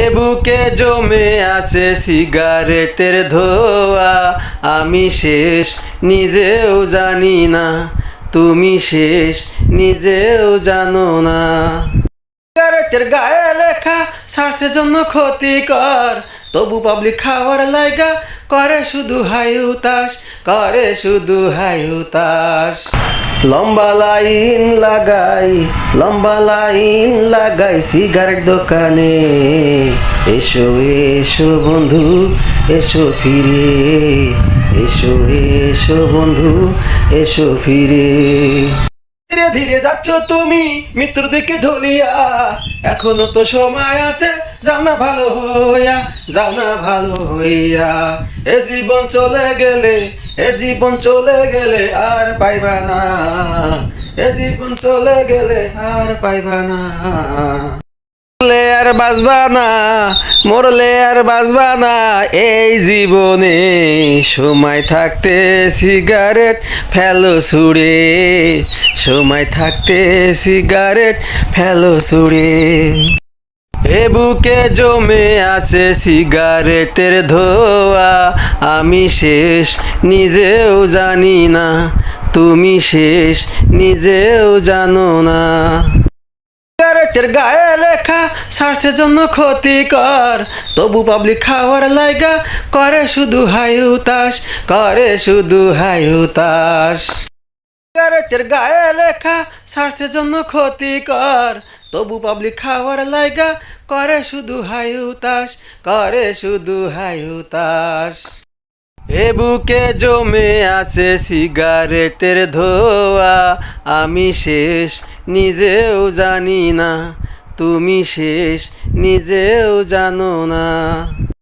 এ বুকে জমে আছে সিগারেটের ধোয়া। আমি শেষ, নিজেও জানি না। তুমি শেষ, নিজেও জানো না। সিগারেটের গায়ে লেখা স্বাস্থ্যের জন্য ক্ষতিকর। তবু পাবলিক খাওয়ার লাইগা, করে শুধু হাই উতাস করে শুধু হাই উতাস লম্বা লাইন লাগাই, লম্বা লাইন লাগাই সিগারেট দোকানে। এসো এসো বন্ধু, এসো ফিরে। এসো এসো বন্ধু, এসো ফিরে। ধীরে ধীরে যাচ্ছ তুমি মৃত্যুর দিকে ধলিয়া এখনও তো সময় আছে যাও না ভালো হইয়া, যাও না ভালো হইয়া। এ জীবন চলে গেলে, এ জীবন চলে গেলে আর পাইবা না। এ জীবন চলে গেলে আর পাইবা না। মরলে আর বাঁচবা না, মরলে আর বাঁচবা না। এই জীবনে সময় থাকতে সিগারেট ফেলো ছুড়ে সময় থাকতে সিগারেট ফেলো ছুড়ে এ বুকে জমে আছে সিগারেটের ধোয়া। আমি শেষ, নিজেও জানি না। তুমি শেষ, নিজেও জানো না। সিগারেটের গায়ে লেখা স্বাস্থ্যের জন্য ক্ষতিকর। তবু পাবলিক খাওয়ার লাইগা, করে শুধু হাই উতাস করে শুধু হাই উতাস সিগারেটের গায়ে লেখা স্বাস্থ্যের জন্য ক্ষতিকর। তবু পাবলিক খাওয়ার লাইগা করে শুধু হায়ুতাস করে শুধু হায়ুতাস এ বুকে জমে আছে সিগারেটের ধোয়া, আমি শেষ, নিজেও জানি না, তুমি শেষ, নিজেও জানো না।